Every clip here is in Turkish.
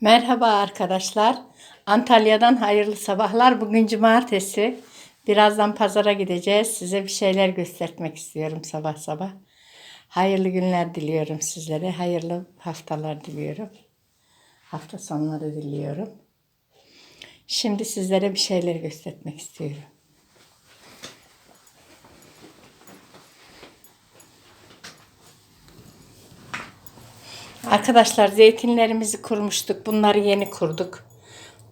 Merhaba arkadaşlar. Antalya'dan hayırlı sabahlar. Bugün cumartesi. Birazdan pazara gideceğiz. Size bir şeyler göstermek istiyorum sabah sabah. Hayırlı günler diliyorum sizlere. Hayırlı haftalar diliyorum. Hafta sonları diliyorum. Şimdi sizlere bir şeyler göstermek istiyorum. Arkadaşlar zeytinlerimizi kurmuştuk. Bunları yeni kurduk.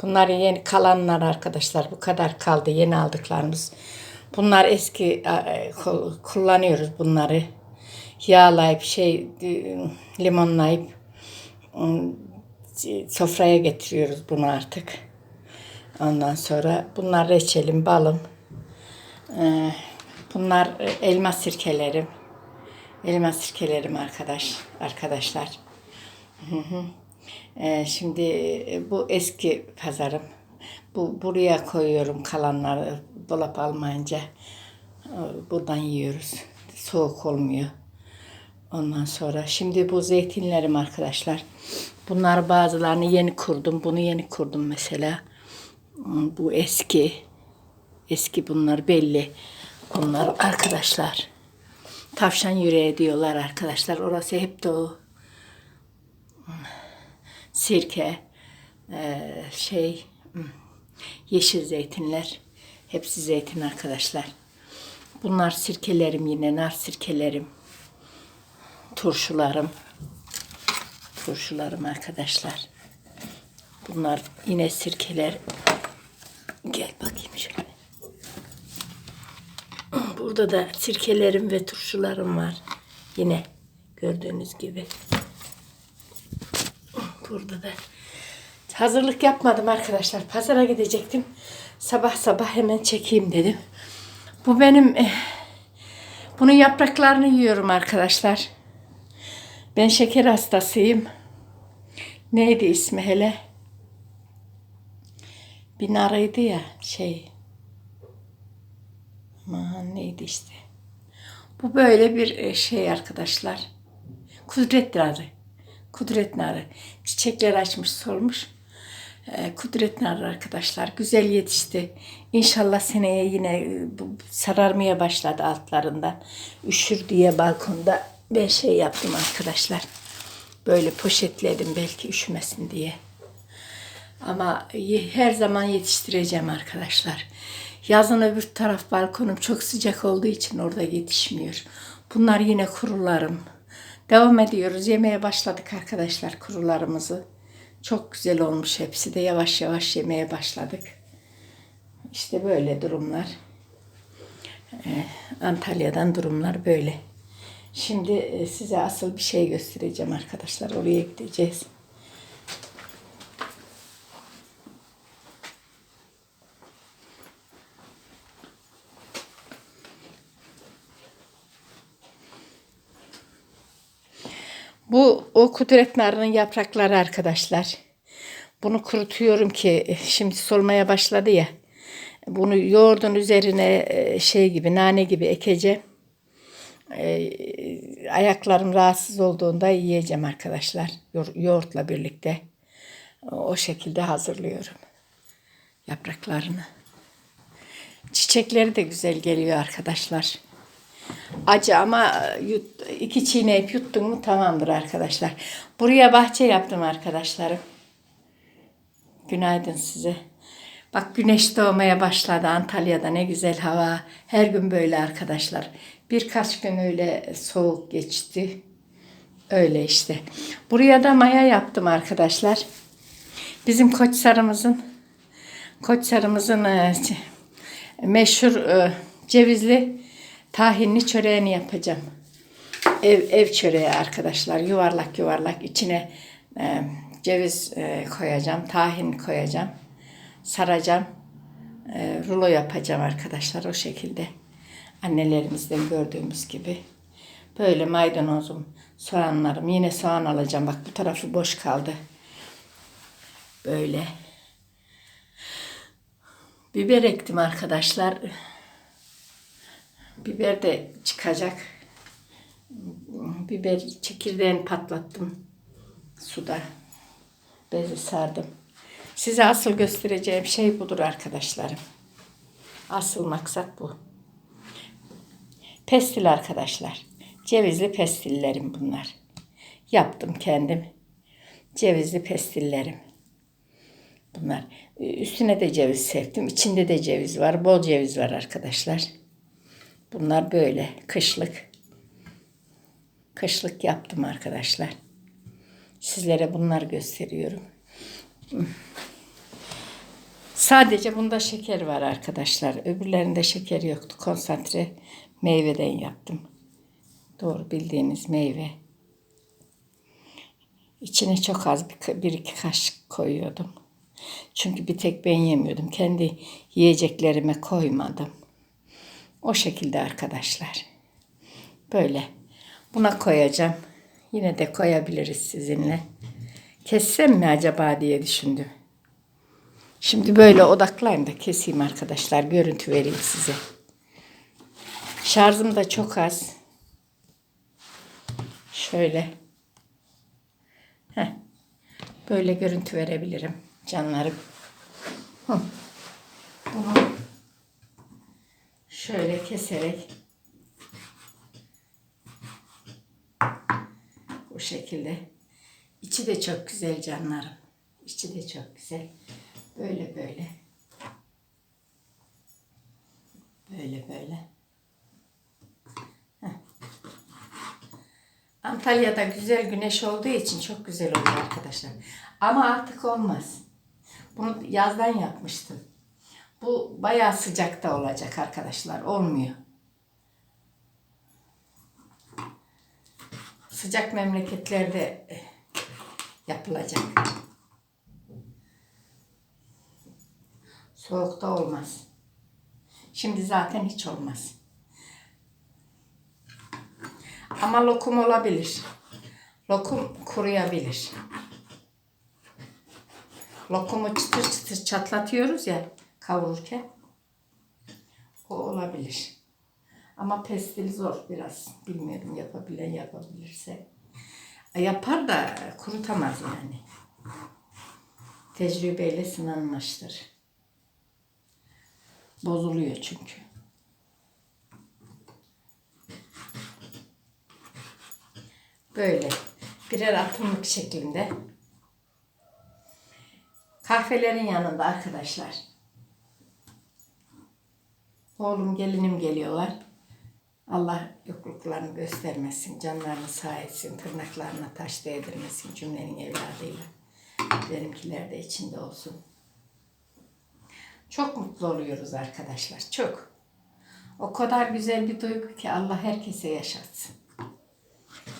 Bunları yeni kalanlar arkadaşlar. Bu kadar kaldı yeni aldıklarımız. Bunlar eski e, ku- kullanıyoruz bunları. Yağlayıp şey e, limonlayıp e, sofraya getiriyoruz bunu artık. Ondan sonra bunlar reçelim, balım. E, Bunlar elma sirkelerim. Elma sirkelerim arkadaş arkadaşlar. Ee, şimdi e, bu eski pazarım. Bu buraya koyuyorum kalanları dolap almayınca. Ee, Buradan yiyoruz. Soğuk olmuyor. Ondan sonra şimdi bu zeytinlerim arkadaşlar. Bunlar bazılarını yeni kurdum. Bunu yeni kurdum mesela. Hmm, Bu eski. Eski bunlar belli. Bunlar arkadaşlar. Tavşan yüreği diyorlar arkadaşlar. Orası hep de o sirke, eee, şey, yeşil zeytinler. Hepsi zeytin arkadaşlar. Bunlar sirkelerim yine, nar sirkelerim. Turşularım. Turşularım arkadaşlar. Bunlar yine sirkeler. Gel bakayım şöyle. Burada da sirkelerim ve turşularım var. Yine gördüğünüz gibi. Burada da hazırlık yapmadım arkadaşlar. Pazara gidecektim. Sabah sabah hemen çekeyim dedim. Bu benim eh, bunun yapraklarını yiyorum arkadaşlar. Ben şeker hastasıyım. Neydi ismi hele? Bir naraydı ya şey. Aman neydi işte. Bu böyle bir eh, şey arkadaşlar. Kudret narı. Kudret narı. Çiçekler açmış solmuş. Ee, Kudret narı arkadaşlar. Güzel yetişti. İnşallah seneye yine e, sararmaya başladı altlarından. Üşür diye balkonda ben şey yaptım arkadaşlar. Böyle poşetledim belki üşümesin diye. Ama her zaman yetiştireceğim arkadaşlar. Yazın öbür taraf balkonum çok sıcak olduğu için orada yetişmiyor. Bunlar yine kurularım. Devam ediyoruz. Yemeye başladık arkadaşlar kurularımızı. Çok güzel olmuş hepsi de yavaş yavaş yemeye başladık. İşte böyle durumlar. Ee, Antalya'dan durumlar böyle. Şimdi e, size asıl bir şey göstereceğim arkadaşlar. Oraya gideceğiz. Bu o kudret narının yaprakları arkadaşlar. Bunu kurutuyorum ki e, şimdi solmaya başladı ya. Bunu yoğurdun üzerine e, şey gibi nane gibi ekeceğim. E, ayaklarım rahatsız olduğunda yiyeceğim arkadaşlar. Yoğur- Yoğurtla birlikte. O şekilde hazırlıyorum yapraklarını. Çiçekleri de güzel geliyor arkadaşlar. Acı ama yut, iki çiğneyip yuttun mu tamamdır arkadaşlar. Buraya bahçe yaptım arkadaşlarım. Günaydın size. Bak güneş doğmaya başladı Antalya'da ne güzel hava. Her gün böyle arkadaşlar. Birkaç gün öyle soğuk geçti. Öyle işte. Buraya da maya yaptım arkadaşlar. Bizim koçsarımızın koçsarımızın e, meşhur e, cevizli tahinli çöreğini yapacağım. Ev, ev çöreği arkadaşlar. Yuvarlak yuvarlak içine e, ceviz e, koyacağım. Tahin koyacağım. Saracağım. E, rulo yapacağım arkadaşlar o şekilde. Annelerimizden gördüğümüz gibi. Böyle maydanozum, soğanlarım. Yine soğan alacağım. Bak bu tarafı boş kaldı. Böyle. Biber ektim arkadaşlar. Biber de çıkacak. Biber çekirdeğini patlattım suda. Bezi sardım. Size asıl göstereceğim şey budur arkadaşlarım. Asıl maksat bu. Pestil arkadaşlar. Cevizli pestillerim bunlar. Yaptım kendim. Cevizli pestillerim. Bunlar. Üstüne de ceviz serptim. İçinde de ceviz var. Bol ceviz var arkadaşlar. Bunlar böyle kışlık. Kışlık yaptım arkadaşlar. Sizlere bunları gösteriyorum. Sadece bunda şeker var arkadaşlar. Öbürlerinde şeker yoktu. Konsantre meyveden yaptım. Doğru bildiğiniz meyve. İçine çok az bir, bir iki kaşık koyuyordum. Çünkü bir tek ben yemiyordum. Kendi yiyeceklerime koymadım. O şekilde arkadaşlar. Böyle. Buna koyacağım. Yine de koyabiliriz sizinle. Kessem mi acaba diye düşündüm. Şimdi böyle odaklayayım da keseyim arkadaşlar. Görüntü vereyim size. Şarjım da çok az. Şöyle. Heh. Böyle görüntü verebilirim canlarım. Hı. Bunu şöyle keserek bu şekilde. İçi de çok güzel canlarım. İçi de çok güzel. Böyle böyle. Böyle böyle. Heh. Antalya'da güzel güneş olduğu için çok güzel oluyor arkadaşlar. Ama artık olmaz. Bunu yazdan yapmıştım. Bu bayağı sıcakta olacak arkadaşlar. Olmuyor. Sıcak memleketlerde eh, yapılacak. Soğukta olmaz. Şimdi zaten hiç olmaz. Ama lokum olabilir. Lokum kuruyabilir. Lokumu çıtır çıtır çatlatıyoruz ya kavururken. O olabilir. Ama pestil zor biraz. Bilmiyorum yapabilen yapabilirse. E, Yapar da kurutamaz yani. Tecrübeyle sınanmıştır. Bozuluyor çünkü. Böyle birer atımlık şeklinde. Kahvelerin yanında arkadaşlar. Oğlum gelinim geliyorlar. Allah yokluklarını göstermesin, canlarını sağ etsin, tırnaklarına taş değdirmesin cümlenin evladıyla. Benimkiler de içinde olsun. Çok mutlu oluyoruz arkadaşlar, çok. O kadar güzel bir duygu ki Allah herkese yaşatsın.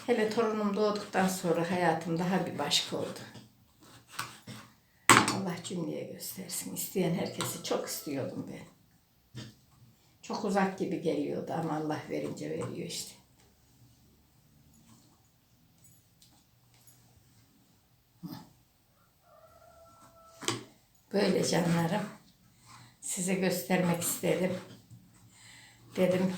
Hele torunum doğduktan sonra hayatım daha bir başka oldu. Allah cümleye göstersin. İsteyen herkesi çok istiyordum ben. Çok uzak gibi geliyordu ama Allah verince veriyor işte. Böyle canlarım. Size göstermek istedim. Dedim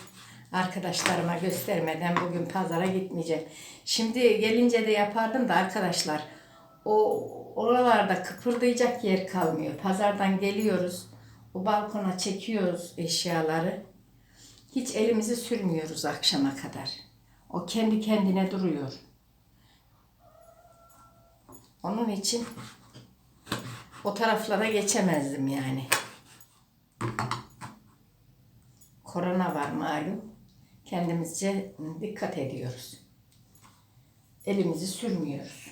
arkadaşlarıma göstermeden bugün pazara gitmeyeceğim. Şimdi gelince de yapardım da arkadaşlar o oralarda kıpırdayacak yer kalmıyor. Pazardan geliyoruz. O balkona çekiyoruz eşyaları. Hiç elimizi sürmüyoruz akşama kadar. O kendi kendine duruyor. Onun için o taraflara geçemezdim yani. Korona var malum. Kendimizce dikkat ediyoruz. Elimizi sürmüyoruz.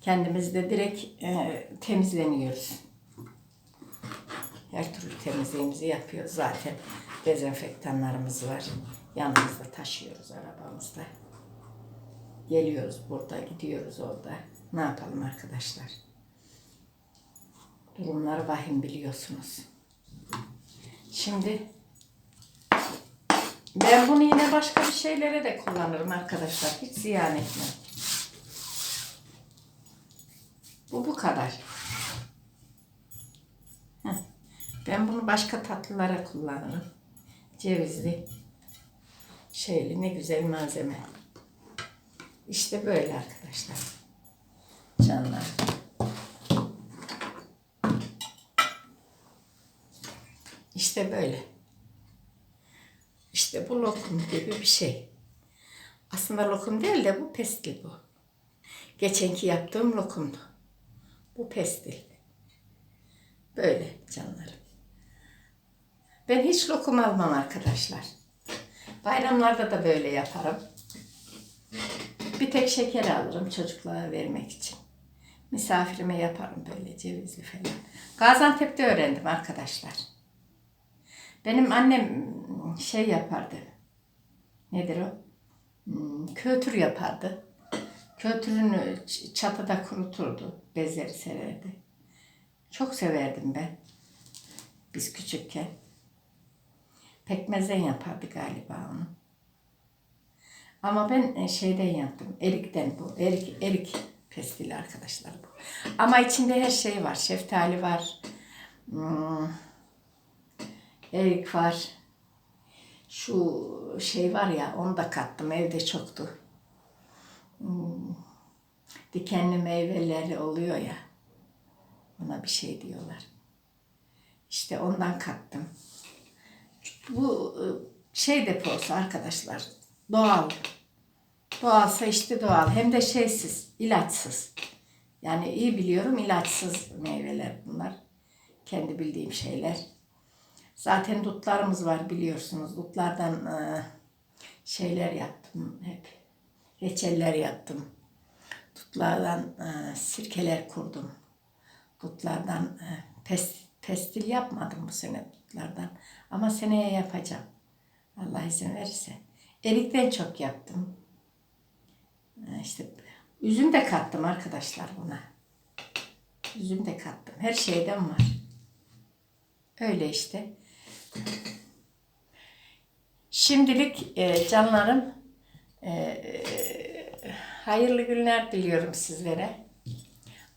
Kendimiz de direkt e, temizleniyoruz. Her türlü temizliğimizi yapıyoruz zaten. Dezenfektanlarımız var. Yanımızda taşıyoruz arabamızda. Geliyoruz burada, gidiyoruz orada. Ne yapalım arkadaşlar? Durumlar vahim biliyorsunuz. Şimdi ben bunu yine başka bir şeylere de kullanırım arkadaşlar. Hiç ziyan etmem. Bu bu kadar. Ben bunu başka tatlılara kullanırım. Cevizli şeyli ne güzel malzeme. İşte böyle arkadaşlar. Canlar. İşte böyle. İşte bu lokum gibi bir şey. Aslında lokum değil de bu pestil bu. Geçenki yaptığım lokumdu. Bu pestil. Böyle canlarım. Ben hiç lokum almam arkadaşlar. Bayramlarda da böyle yaparım. Bir tek şeker alırım çocuklara vermek için. Misafirime yaparım böyle cevizli falan. Gaziantep'te öğrendim arkadaşlar. Benim annem şey yapardı. Nedir o? Hmm, Kötür yapardı. Kötürünü çatıda kuruturdu. Bezleri sererdi. Çok severdim ben. Biz küçükken. Pekmezden yapardı galiba onu. Ama ben e, şeyden yaptım. Erikten bu. Erik, erik pestili arkadaşlar bu. Ama içinde her şey var. Şeftali var. Hmm, erik var. Şu şey var ya onu da kattım. Evde çoktu. Hmm, dikenli meyveleri oluyor ya. Ona bir şey diyorlar. İşte ondan kattım. Bu e, şey deposu arkadaşlar. Doğal. Doğalsa işte doğal. Hem de şeysiz, ilaçsız. Yani iyi biliyorum ilaçsız meyveler bunlar. Kendi bildiğim şeyler. Zaten dutlarımız var biliyorsunuz. Dutlardan e, şeyler yaptım hep. Reçeller yaptım. Dutlardan e, sirkeler kurdum. Dutlardan e, pes, pestil yapmadım bu sene dutlardan. Ama seneye yapacağım. Allah izin verirse. Erikten çok yaptım. E, işte üzüm de kattım arkadaşlar buna. Üzüm de kattım. Her şeyden var. Öyle işte. Şimdilik e, canlarım e, hayırlı günler diliyorum sizlere.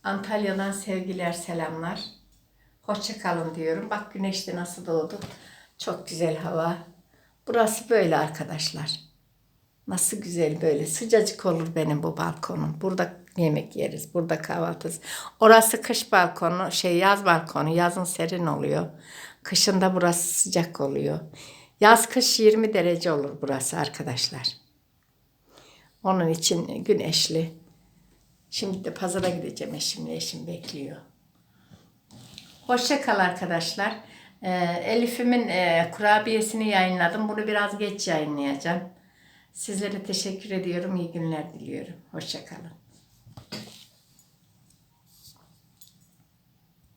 Antalya'dan sevgiler, selamlar. Hoşça kalın diyorum. Bak güneş de nasıl doğdu. Çok güzel hava. Burası böyle arkadaşlar. Nasıl güzel böyle. Sıcacık olur benim bu balkonum. Burada yemek yeriz. Burada kahvaltız. Orası kış balkonu, şey yaz balkonu. Yazın serin oluyor. Kışında burası sıcak oluyor. Yaz kış 20 derece olur burası arkadaşlar. Onun için güneşli. Şimdi de pazara gideceğim eşimle. Eşim bekliyor. Hoşça kal arkadaşlar. Ee, Elif'imin e, kurabiyesini yayınladım. Bunu biraz geç yayınlayacağım. Sizlere teşekkür ediyorum. İyi günler diliyorum. Hoşça kalın.